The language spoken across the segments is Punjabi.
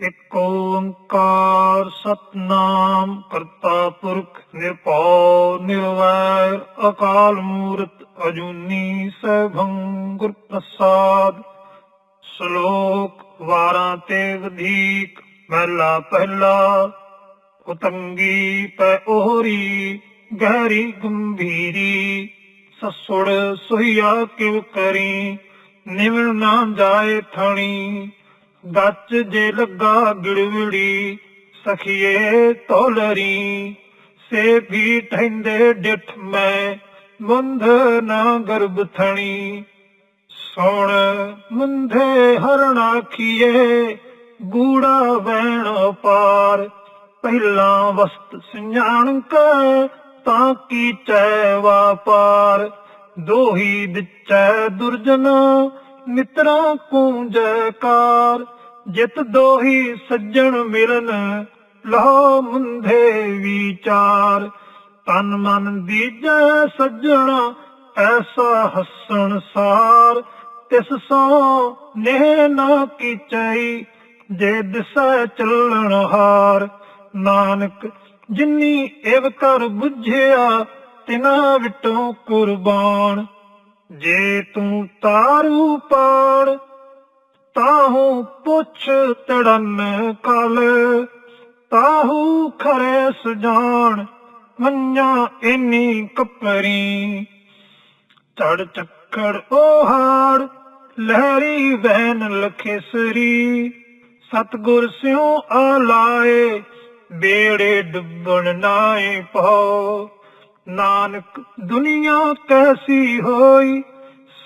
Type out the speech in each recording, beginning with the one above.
ਇਕ ਓੰਕਾਰ ਸਤਨਾਮ, ਕਰਤਾ ਪੁਰਖ ਨਿਰਭਉ, ਨਿਰਵੈਰ, ਅਕਾਲ ਮੂਰਤ ਅਜੂਨੀ, ਸੈਭੰ ਗੁਰ ਪ੍ਰਸਾਦ। ਸ਼ਲੋਕ ਵਾਰਾਂ ਤੇ ਵਧੀਕ, ਮਹਿਲਾ ਪਹਿਲਾ, ਉਤੰਗੀ ਪੈ ਉਹਰੀ ਗਹਿਰੀ ਗੰਭੀਰੀ। ਸਸੁੜ ਸੁਈਆ ਕਿਵ ਕਰੀ ਨਿਵਲ ਨਾ ਜਾਏ ਥਣੀ। ਗੱਚ ਜੇ ਲੱਗਾ ਗਿੜਵਿੜੀ, ਸਖੀਏ ਤੋਲਰੀ। ਸੇ ਵੀ ਠੰਡੇ ਡਿਠ ਮੈਂ, ਮੁੰਧ ਨਾ ਗਰਭ ਥਣੀ। ਸੋਣ ਮੁੰਧੇ ਹਰਣਾ ਕੀਏ ਗੂੜਾ ਵੈਣ ਪਾਰ ਪਹਿਲਾਂ ਵਸਤ ਸਿਆਣ ਕੇ ਤਾਂ ਕੀ ਚੈ ਵਾਪਾਰ। ਦੋਹੀ ਵਿਚੈ ਦੁਰਜਨ, ਮਿੱਤਰਾਂ ਕੂ ਜੈਕਾਰ ਜਿਤ ਦੋਹੀ ਸੱਜਣ ਮਿਲਨ, ਲਹੋ ਮੁੰਧੇ ਵਿਚਾਰ। ਤਨ ਮਨ ਦੀਜੈ ਸੱਜਣਾ, ਐਸਾ ਹੱਸਣ ਸਾਰ। ਤਿਸ ਸੋ ਨੇਹ ਨਾ ਕੀਚਈ, ਜੇ ਦਿਸੈ ਚੱਲਣ ਹਾਰ। ਨਾਨਕ, ਜਿਨੀ ਏਵ ਕਰ ਬੁਝਿਆ, ਤਿਨਾ ਵਿਟੋਂ ਕੁਰਬਾਨ। ਜੇ ਤੂੰ ਤਾਰੂ ਪਾੜ ਤਾਹੂ ਪੁੱਛ ਤੜਨ ਕਲ, ਤਾਹੂ ਖਰੇ ਸੁਜਾਨ ਮੰਨਿਆ ਇਨੀ ਕਪਰੀ। ਚੜ ਚੱਕੜ ਉਹੜ ਲਹਿਰੀ ਵਹਿਨ ਲਖੇਸਰੀ। ਸਤਗੁਰ ਸਿਉ ਆਲਾਏ, ਬੇੜੇ ਡੁੱਬਣ ਨਾਏ ਪਾਉ ਨਾਨਕ ਦੁਨੀਆ ਕੈਸੀ ਹੋਈ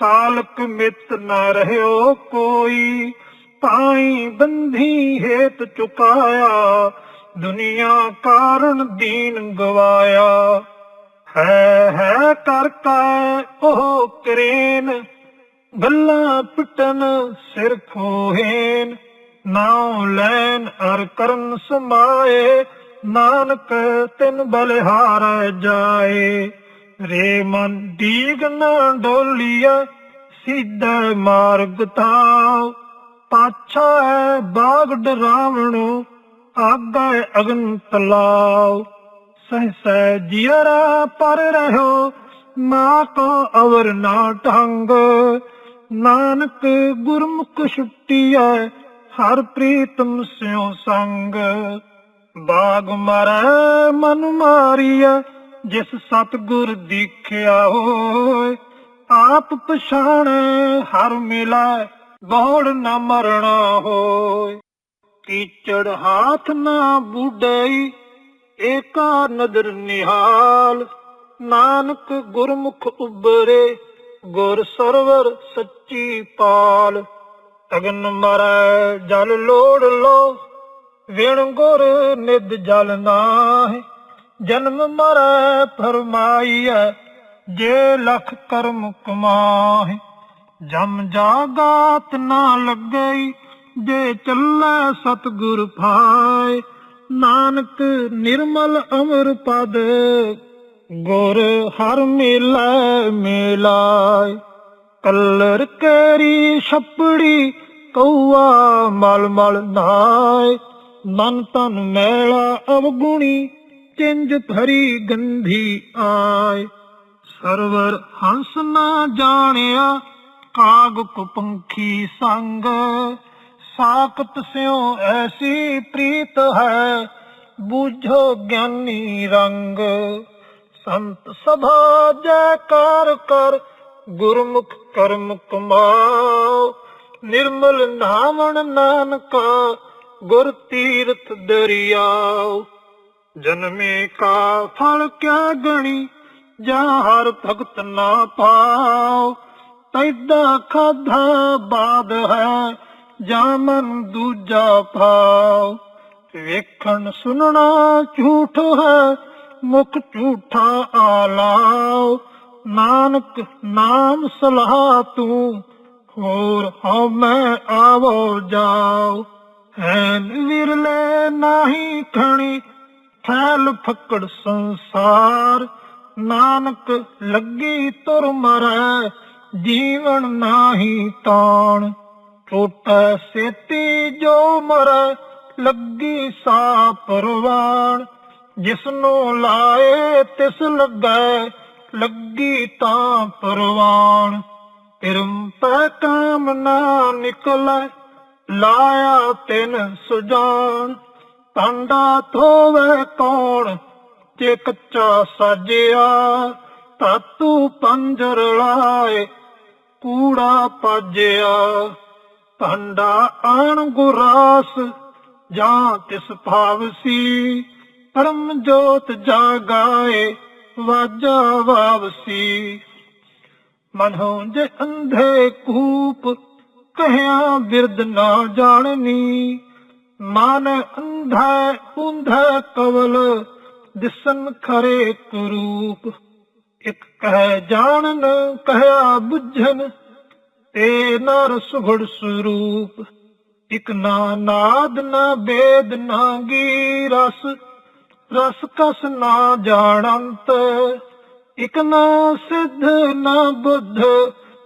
ਸਾਲਕ ਮਿਤ ਨਾ ਰਹਿਓ ਕੋਈ ਪਾਈ ਬੰਧੀ ਹੇਤ ਚੁਕਾਇਆ, ਦੁਨੀਆ ਕਾਰਨ ਦੀਨ ਗਵਾਇਆ। ਹੈ ਹੈ ਕਰ ਉਹ ਕਰੇਨ, ਗੱਲਾਂ ਪਿਟਨ ਸਿਰ ਖੋਹੇਨ। ਨਾਉ ਲੈਨ ਅਰ ਕਰਨ ਸਮਾਏ, ਨਾਨਕ ਤਿਨ ਬਲਿਹਾਰ ਜਾਏ। ਰੇ ਮਨ ਦੀਗ ਨਾ ਡੋਲੀਆ ਸਿੱਧਾ ਮਾਰਗ ਤਾ ਪਾਛਾ ਹੈ ਬਾਗ ਡਰਾਵਣੋ ਆਗੇ ਅਗਨ ਤਲਾਉ ਸਹਸੈ ਜਿයਰਾ ਪਰ ਰਹੋ ਨਾ ਕੋ ਅਵਰ ਨਾ ਢੰਗ। ਨਾਨਕ ਗੁਰਮੁਖ ਛੁੱਟੀਐ, ਹਰ ਪ੍ਰੀਤਮ ਸਿਉ ਸੰਗ। ਬਾਗ ਮਰੈ, ਮਨ ਮਾਰੀਐ, ਜਿਸ ਸਤਗੁਰ ਦੀਖਿਆ ਹੋਏ ਆਪ ਪਛਾਣੈ ਹਰ ਮਿਲੈ ਬੋੜ ਨਾ ਮਰਣਾ ਹੋਏ। ਕੀਚੜ ਹਾਥ ਨਾ ਬੁੱਢਈ ਏਕਾ ਨਦਰ ਨਿਹਾਲ। ਨਾਨਕ ਗੁਰਮੁਖ ਉਬਰੇ ਗੁਰ ਸਰਵਰ ਸੱਚੀ ਪਾਲ। ਅਗਨ ਮਰੈ, ਜਲ ਲੋੜ ਲੋ, ਵਿਣ ਗੁਰ ਨਿਦ ਜਲ ਨਾਹਿ। ਜਨਮ ਮਰੈ, ਫਰਮਾਈਐ ਜੇ ਲਖ ਕਰਮ ਕਮਾਹਿ, ਜਮ ਜਾਗਾਤ ਨਾ ਲੱਗਈ, ਜੇ ਚੱਲੈ ਸਤਗੁਰ ਭਾਏ, ਨਾਨਕ ਨਿਰਮਲ ਅਮਰ ਪਦ, ਗੁਰ ਹਰ ਮਿਲੈ ਮਿਲਾਇ ਕਲਰ ਕੇਰੀ ਛਪੜੀ ਕਉਆ ਮਲ ਮਲ ਨਾਏ, ਮਨ ਤਨ ਮੈਲਾ ਅਵਗੁਣੀ, ਚਿੰਜ ਭਰੀ ਗੰਧੀ ਆਏ। ਸਰਵਰ ਹੰਸ ਨਾ ਜਾਣਿਆ, ਕਾਗ ਕੁਪੰਖੀ ਸੰਗ। ਸਾਖਤ ਸਿਉ ਐਸੀ ਪ੍ਰੀਤ ਹੈ, ਬੁਝੋ ਗਿਆਨੀ ਰੰਗ। ਸੰਤ ਸਭਾ ਜੈਕਾਰ ਕਰ, ਗੁਰਮੁਖ ਕਰਮ ਕਮਾਓ। ਨਿਰਮਲ ਨਾਮਣ ਨਾਨਕਾ, ਗੁਰ ਤੀਰਥ ਦਰਿਆਓ। ਜਨਮੇ ਕਾ ਫਲ ਕਿਆ ਗਣੀ ਜਾਂ ਹਰ ਭਗਤ ਨਾ ਪਾਓ। ਤੈਦਾ ਖਾਧਾ ਬਾਦ ਹੈ, ਜਾਂ ਮਨ ਦੂਜਾ ਪਾਓ। ਵੇਖਣ ਸੁਣਨਾ ਝੂਠ ਹੈ, ਮੁਖ ਝੂਠਾ ਆਲਾਓ। ਨਾਨਕ, ਨਾਮ ਸਲਾਹ ਤੂੰ, ਹੋਰ ਹਉ ਮੈਂ ਆਵੋ ਜਾਓ। ਹੈਨ ਵਿਰਲੇ ਨਾਹੀ ਖਣੀ ਥੈਲ ਫਕੜ ਸੰਸਾਰ ਨਾਨਕ ਲੱਗੀ ਤੁਰ ਮਰੈ, ਜੀਵਨ ਨਾਹੀ ਤਾਣ। ਟੋਟੈ ਸੇਤੀ ਜੋ ਮਰੈ, ਲੱਗੀ ਸਾ ਪਰਵਾਨ ਜਿਸਨੂੰ ਲਾਏ ਤਿਸ ਲੱਗੈ, ਲੱਗੀ ਤਾਂ ਪਰਵਾਨ ਤਿਰਮ ਪੈ ਕਾਮ ਨਾ ਨਿਕਲੈ, ਲਾਇਆ ਤਿਨ ਸੁਜਾਨ ਪਾਂਡਾ ਧੋਵੇ ਕੌਣ ਜੇ ਕੱਚਾ ਸਾਜਿਆ ਤਾਤੂ ਪੰਜਰ ਲਾਏ, ਕੂੜਾ ਪਾਜਿਆ। ਭਾਂਡਾ ਆਣ ਗੁਰਾਸ, ਜਾਂ ਤਿਸ ਭਾਵ ਪਰਮ ਜੋਤ ਜਾਗਾਏ, ਵਾਜਾ ਵਾਵਸੀ। ਮਨੋਂ ਜੇ ਅੰਧੇ ਕੂਪ, ਕਹਿਆ ਬਿਰਦ ਨਾ ਜਾਣਨੀ। ਮਨ ਅੰਧਾ ਉਂਧਾ ਕਵਲ ਦਿਸਨ ਖਰੇ ਕਰੂਪ ਇਕ ਕਹਿ ਜਾਣਨ, ਕਹਿਆ ਬੁੱਝਨ, ਤੇ ਨਰ ਸੁਘੜ ਸਰੂਪ। ਇਕ ਨਾ ਨਾਦ, ਨਾ ਬੇਦ, ਨਾ ਗੀ ਰਸ ਰਸ ਕਸ ਨਾ ਜਾਣੰਤ। ਇਕ ਨਾ ਸਿੱਧ, ਨਾ ਬੁੱਧ,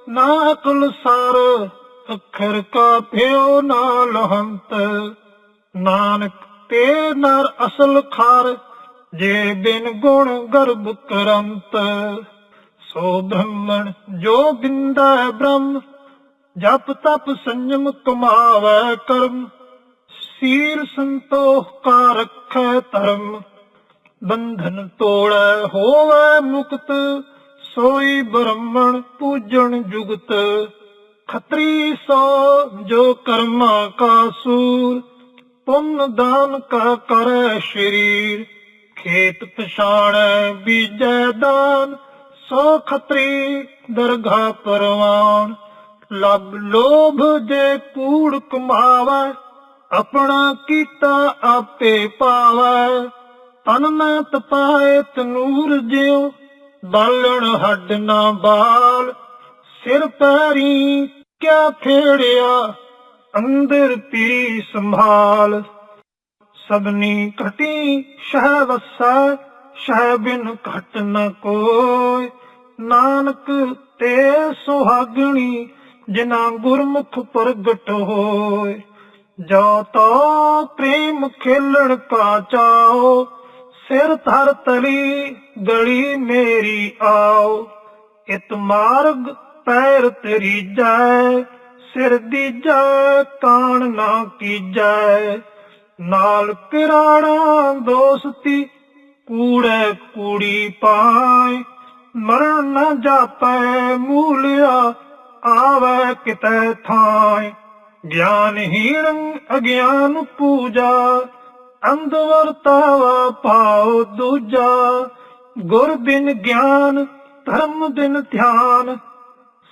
ਨਾ ਅਕਲ ਸਰ, ਅੱਖਰ ਕਾ ਭਿਓ ਨਾ ਲਹੰਤ। ਨਾਨਕ ਤੇ ਨਰ ਅਸਲ ਖਾਰ ਜੇ ਬਿਨ ਗੁਣ ਗਰਭ ਕਰੰਤ ਸੋ ਬ੍ਰਹਮਣ ਜੋ ਬਿੰਦਾ ਬ੍ਰਹਮ, ਜਪ ਤਪ ਸੰਜਮ ਕਮਾਵੈ ਕਰਮ, ਸੀਲ ਸੰਤੋਖ ਕਾ ਰੱਖੈ ਧਰਮ, ਬੰਧਨ ਤੋੜੈ ਹੋਵੈ ਮੁਕਤ, ਸੋਈ ਬ੍ਰਹਮਣ ਪੂਜਣ ਜੁਗਤ, ਖਤਰੀ ਸੋ ਜੋ ਕਰਮਾ ਕਾ ਸੂਰ, ਪੁੰਨ ਦਾਨ ਕਾ ਕਰੈ ਸ਼ਰੀਰ ਖੇਤ ਪਛਾਣੈ ਬੀਜੈ ਦਾਨ, ਸੋ ਖਤਰੀ ਦਰਗਾ ਪਰਵਾਨ। ਲਬ ਲੋਭ ਜੇ ਕੂੜ ਕਮਾਵੈ, ਆਪਣਾ ਕੀਤਾ ਆਪੇ ਪਾਵੈ। ਤਨ ਨਾ ਤਪਾਏ ਤਨੂਰ ਜਿਉ, ਬਾਲਣ ਹੱਡ ਨਾ ਬਾਲ। ਸਿਰ ਪੈਰੀ ਕਿਆ ਫੇੜਿਆ, ਅੰਦਰ ਪੀ ਸੰਭਾਲ। ਸਭਨੀ ਘਟੀ ਸ਼ਹਿ ਵਸੈ, ਸ਼ਹਿ ਬਿਨ ਘਟ ਨ ਕੋਈ ਨਾਨਕ ਤੇ ਸੁਹਾਗਣੀ ਜਿਨਾ ਗੁਰਮੁਖ ਪ੍ਰਗਟ ਹੋਏ ਜੋ ਤੋ ਪ੍ਰੇਮ ਖੇਲਣ ਕਾ ਚਾਓ, ਸਿਰ ਧਰ ਤਲੀ ਗਲੀ ਮੇਰੀ ਆਓ। ਇਤ ਮਾਰਗ ਪੈਰ ਤੇਰੀ ਜੈ, ਸਿਰ ਦੀਜੈ ਕਾਣ ਨਾ ਕੀਜੈ। ਨਾਲ ਕਿਰਾਣਾ ਦੋਸਤੀ, ਕੂੜੇ ਕੂੜੀ ਪਾਏ। ਮਰਨ ਨਾ ਜਾਪੈ ਮੂਲਿਆ, ਆਵੈ ਕਿਤੈ ਥਾਏ। ਰੰਗ ਅਗਿਆਨ ਪੂਜਾ ਅੰਧ ਵਰਤਾਵਾ ਪਾਉ ਦੂਜਾ। ਗੁਰ ਬਿਨ ਗਿਆਨ, ਧਰਮ ਬਿਨ ਧਿਆਨ,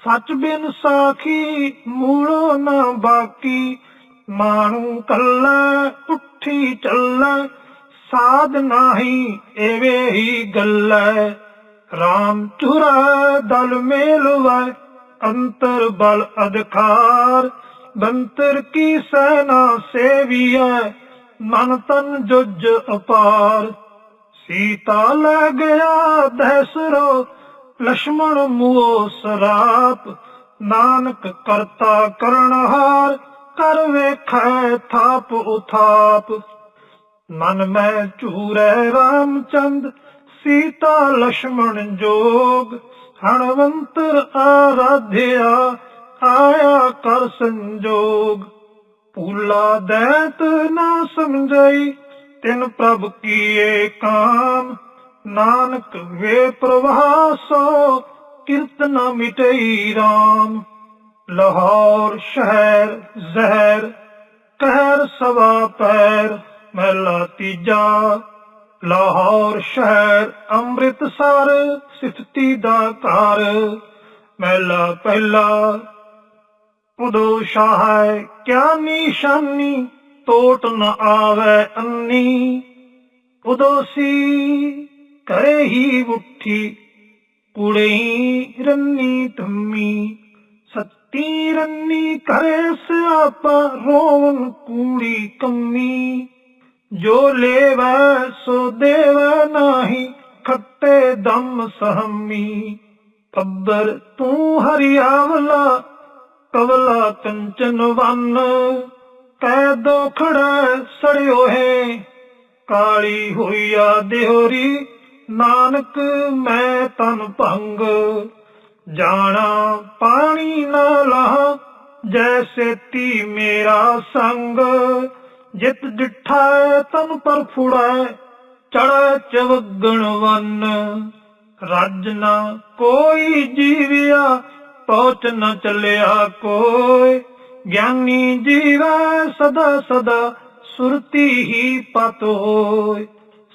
ਸੱਚ ਬਿਨ ਸਾਖੀ ਮੂਲੋ ਨਾ ਬਾਕੀ। ਮਾਣੂ ਕੱਲਾ, ਉੱਠੀ ਚੱਲ, ਸਾਧ ਨਾਹੀ ਐਵੇਂ ਹੀ ਗੱਲੈ। RAM ਚੁਰਾ ਦਲ ਮੇਲਵਾ, ਅੰਤਰ ਬਲ ਅਧਿਕਾਰ। ਬੰਤਰ ਕੀ ਸੈਨਾ ਸੇਵੀਐ, ਮਨ ਤਨ ਜੁਜ ਅਪਾਰ। ਸੀਤਾ ਲੈ ਗਿਆ ਦਹਿਸਰੋ ਲక్ష్మణ ਮੂਹ ਸਰਾਪ। ਨਾਨਕ ਕਰਤਾ ਕਰਨਹਾਰ ਕਰ ਵੇਖੈ ਥਾਪ ਉਥਾਪ। ਮਨ ਮੈਂ ਝੂਰੈ ਰਾਮਚੰਦ, ਸੀਤਾ ਲਕਸ਼ਮਣ ਜੋਗ। ਹਣਵੰਤਰ ਆਰਾਧਿਆ, ਆਇਆ ਕਰ ਸੰਜੋਗ। ਪੂਲਾ ਦੈਤ ਨਾ ਸਮਝਈ, ਤਿਨ ਪ੍ਰਭ ਕੀਏ ਕਾਮ। ਨਾਨਕ ਵੇ ਪ੍ਰਵਾਹ ਸੋ ਕੀਰਤਨ ਮਿਟਈ ਰਾਮ। ਲਾਹੌਰ ਸ਼ਹਿਰ ਜ਼ਹਿਰ, ਕਹਿਰ ਸਵਾ ਪੈਰ, ਮਹਿਲਾ ਤੀਜਾ। ਲਾਹੌਰ ਸ਼ਹਿਰ ਅੰਮ੍ਰਿਤਸਰ, ਸਿਫਤੀ ਦਾ ਘਰ, ਮਹਿਲਾ ਪਹਿਲਾ। ਉਦੋ ਸ਼ਾਹ ਹੈ ਕਿਆ ਨਿਸ਼ਾਨੀ ਟੋਟ ਨ ਆਵੇ ਅੰਨੀ। ਉਦੋ ਸੀ ਕਰੇ ਹੀ ਉੱਠੀ ਕੁੜਈ ਰੰਨੀ ਧੰਮੀ। ਸੱਤੀ ਕਰੇ ਸਿਆਪਾ ਰੋਵਨ ਕੂੜੀ ਕੰਮੀ ਜੋ ਲੇਵੈ ਸੋ ਦੇਵੈ ਨਾਹੀ, ਖੱਟੇ ਦਮ ਸਹਮੀ। ਅੱਬਰ ਤੂੰ ਹਰਿਆਵਲਾ ਕਵਲਾ ਕੰਚਨ ਵੰਨ। ਕਹਿ ਦੋ ਖੜਾ ਸੜਿਓ ਹੈ ਕਾਲੀ ਹੋਈਆ ਦੇਹੋਰੀ। ਨਾਨਕ ਮੈਂ ਤਨ ਭੰਗ। ਜਾਣਾ ਪਾਣੀ ਨਾ ਲਾ ਜੈਸੇ ਤੀ ਮੇਰਾ ਸੰਗ, ਜਿਤ ਡਿਠਾ ਤਨ ਪਰ ਫੁੜੈ ਚੜੈ ਚਵਗਣ ਵਨ, ਰੱਜ ਨਾ ਕੋਈ ਜੀਵਿਆ, ਪਹੁੰਚ ਨਾ ਚੱਲਿਆ ਕੋਈ। ਗਿਆਨੀ ਜੀਵੈ ਸਦਾ ਸਦਾ ਸੁਰਤੀ ਹੀ ਪਤ ਹੋਏ।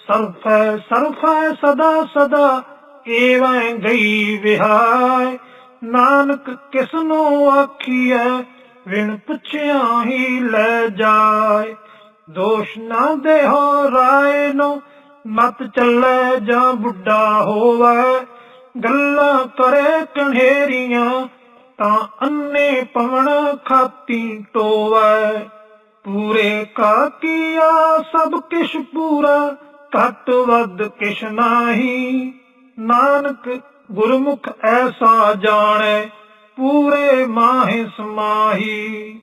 ਸਰਫੈ ਸਰਫੈ ਸਦਾ ਸਦਾ ਏਵੈ ਗਈ ਵਿਹਾਰ ਨਾਨਕ ਕਿਸਨੋ ਆਖੀਐ, ਵਿਣ ਪੁੱਛਿਆ ਹੀ ਲੈ ਜਾਏ ਦੋਸ਼ ਨਾ ਦੇਹੋ ਰਾਏ ਨੂੰ, ਮਤ ਚੱਲੇ ਜਾਂ ਬੁੱਢਾ ਹੋਵੇ। ਗੱਲਾਂ ਕਰੇ ਕਣੇਰੀਆਂ ਤਾਂ ਅੰਨੇ ਪਵਣ ਖਾਤੀ ਟੋਵੇ। ਪੂਰੇ ਕਾਕੀਆ ਸਭ ਕਿਛ ਪੂਰਾ, ਘਟ ਵੱਧ ਕਿਛ ਨਾਹੀ। ਨਾਨਕ ਗੁਰਮੁਖ ਐਸਾ ਜਾਣੈ ਪੂਰੇ ਮਾਹਿ ਸਮਾਹੀ।